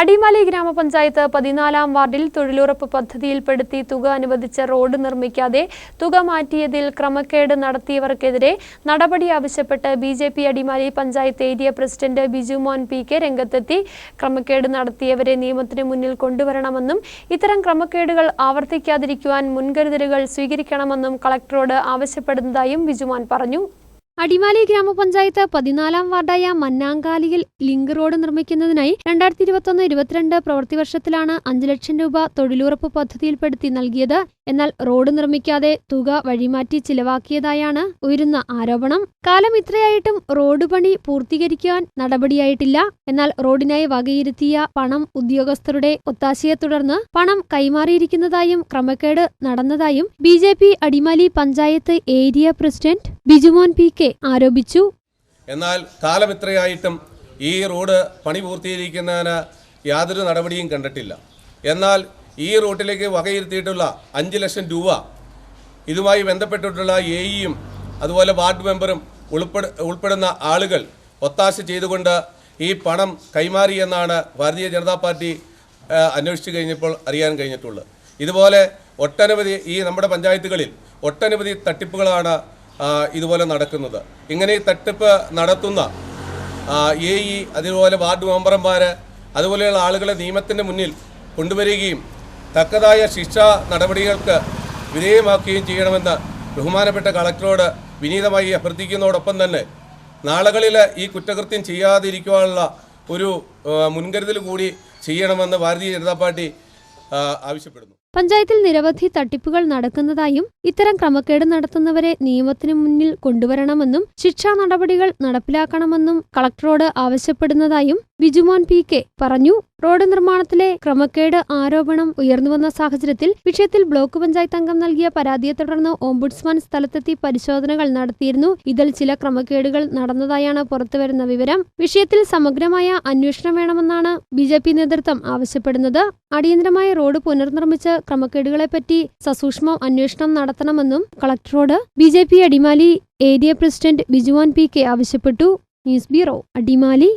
അടിമാലി ഗ്രാമപഞ്ചായത്ത് പതിനാലാം വാർഡിൽ തൊഴിലുറപ്പ് പദ്ധതിയിൽപ്പെടുത്തി തുക അനുവദിച്ച റോഡ് നിർമ്മിക്കാതെ തുക മാറ്റിയതിൽ ക്രമക്കേട് നടത്തിയവർക്കെതിരെ നടപടി ആവശ്യപ്പെട്ട് B J P Adimali panchayat area president Bijumon P K രംഗത്തെത്തി. ക്രമക്കേട് നടത്തിയവരെ നിയമത്തിന് മുന്നിൽ കൊണ്ടുവരണമെന്നും ഇത്തരം ക്രമക്കേടുകൾ ആവർത്തിക്കാതിരിക്കുവാൻ മുൻകരുതലുകൾ സ്വീകരിക്കണമെന്നും കളക്ടറോട് ആവശ്യപ്പെടുന്നതായും ബിജുമോൻ പറഞ്ഞു. അടിമാലി ഗ്രാമപഞ്ചായത്ത് പതിനാലാം വാർഡായ മന്നാങ്കാലിയിൽ ലിങ്ക് റോഡ് നിർമ്മിക്കുന്നതിനായി രണ്ടായിരത്തി ഇരുപത്തൊന്ന് ഇരുപത്തിരണ്ട് പ്രവൃത്തി വർഷത്തിലാണ് അഞ്ചു ലക്ഷം രൂപ തൊഴിലുറപ്പ് പദ്ധതിയിൽപ്പെടുത്തി നൽകിയത്. എന്നാൽ റോഡ് നിർമ്മിക്കാതെ തുക വഴിമാറ്റി ചിലവാക്കിയതായാണ് ഉയരുന്ന ആരോപണം. കാലം ഇത്രയായിട്ടും റോഡ് പണി പൂർത്തീകരിക്കാൻ നടപടിയായിട്ടില്ല. എന്നാൽ റോഡിനായി വകയിരുത്തിയ പണം ഉദ്യോഗസ്ഥരുടെ ഒത്താശയെ തുടർന്ന് പണം കൈമാറിയിരിക്കുന്നതായും ക്രമക്കേട് നടന്നതായും B Adimali panchayat area president Bijumon P K ആരോപിച്ചു. എന്നാൽ കാലം ഇത്രയായിട്ടും ഈ റോഡ് പണി പൂർത്തീകരിക്കുന്നതിന് യാതൊരു നടപടിയും കണ്ടിട്ടില്ല. എന്നാൽ ഈ റൂട്ടിലേക്ക് വകയിരുത്തിയിട്ടുള്ള അഞ്ച് ലക്ഷം രൂപ ഇതുമായി ബന്ധപ്പെട്ടിട്ടുള്ള എ ഇയും അതുപോലെ വാർഡ് മെമ്പറും ഉൾപ്പെട ഉൾപ്പെടുന്ന ആളുകൾ ഒത്താശ ചെയ്തുകൊണ്ട് ഈ പണം കൈമാറി എന്നാണ് ഭാരതീയ ജനതാ പാർട്ടി അന്വേഷിച്ചു കഴിഞ്ഞപ്പോൾ അറിയാൻ കഴിഞ്ഞിട്ടുള്ളത്. ഇതുപോലെ ഒട്ടനവധി ഈ നമ്മുടെ പഞ്ചായത്തുകളിൽ ഒട്ടനവധി തട്ടിപ്പുകളാണ് ഇതുപോലെ നടക്കുന്നത്. ഇങ്ങനെ ഈ തട്ടിപ്പ് നടത്തുന്ന എ ഇ അതുപോലെ വാർഡ് മെമ്പർമാർ അതുപോലെയുള്ള ആളുകളെ നിയമത്തിന്റെ മുന്നിൽ കൊണ്ടുവരികയും തക്കതായ ശിക്ഷാ നടപടികൾക്ക് വിധേയമാക്കുകയും ചെയ്യണമെന്ന് ബഹുമാനപ്പെട്ട കളക്ടറോട് വിനീതമായി അഭ്യർത്ഥിക്കുന്നതോടൊപ്പം തന്നെ നാളുകളിൽ ഈ കുറ്റകൃത്യം ചെയ്യാതിരിക്കുവാനുള്ള ഒരു മുൻകരുതൽ കൂടി ചെയ്യണമെന്ന് ഭാരതീയ ജനതാ പാർട്ടി ആവശ്യപ്പെടുന്നു. പഞ്ചായത്തിൽ നിരവധി തട്ടിപ്പുകൾ നടക്കുന്നതായും ഇത്തരം ക്രമക്കേട് നടത്തുന്നവരെ നിയമത്തിന് മുന്നിൽ കൊണ്ടുവരണമെന്നും ശിക്ഷാ നടപടികൾ നടപ്പിലാക്കണമെന്നും കളക്ടറോട് ആവശ്യപ്പെടുന്നതായും ബിജുമോൻ പി കെ പറഞ്ഞു. റോഡ് നിർമ്മാണത്തിലെ ക്രമക്കേട് ആരോപണം ഉയർന്നുവന്ന സാഹചര്യത്തിൽ വിഷയത്തിൽ ബ്ലോക്ക് പഞ്ചായത്ത് അംഗം നൽകിയ പരാതിയെ തുടർന്ന് ഓംബുഡ്സ്മാൻ സ്ഥലത്തെത്തി പരിശോധനകൾ നടത്തിയിരുന്നു. ഇതിൽ ചില ക്രമക്കേടുകൾ നടന്നതായാണ് പുറത്തുവരുന്ന വിവരം. വിഷയത്തിൽ സമഗ്രമായ അന്വേഷണം വേണമെന്നാണ് ബി ജെ പി നേതൃത്വം ആവശ്യപ്പെടുന്നത്. അടിയന്തരമായ റോഡ് പുനർനിർമ്മിച്ച് ക്രമക്കേടുകളെപ്പറ്റി സസൂക്ഷ്മം അന്വേഷണം നടത്തണമെന്നും കളക്ടറോട് B J P Adimali area president Bijuvan P K ആവശ്യപ്പെട്ടു. News bureau Adimali.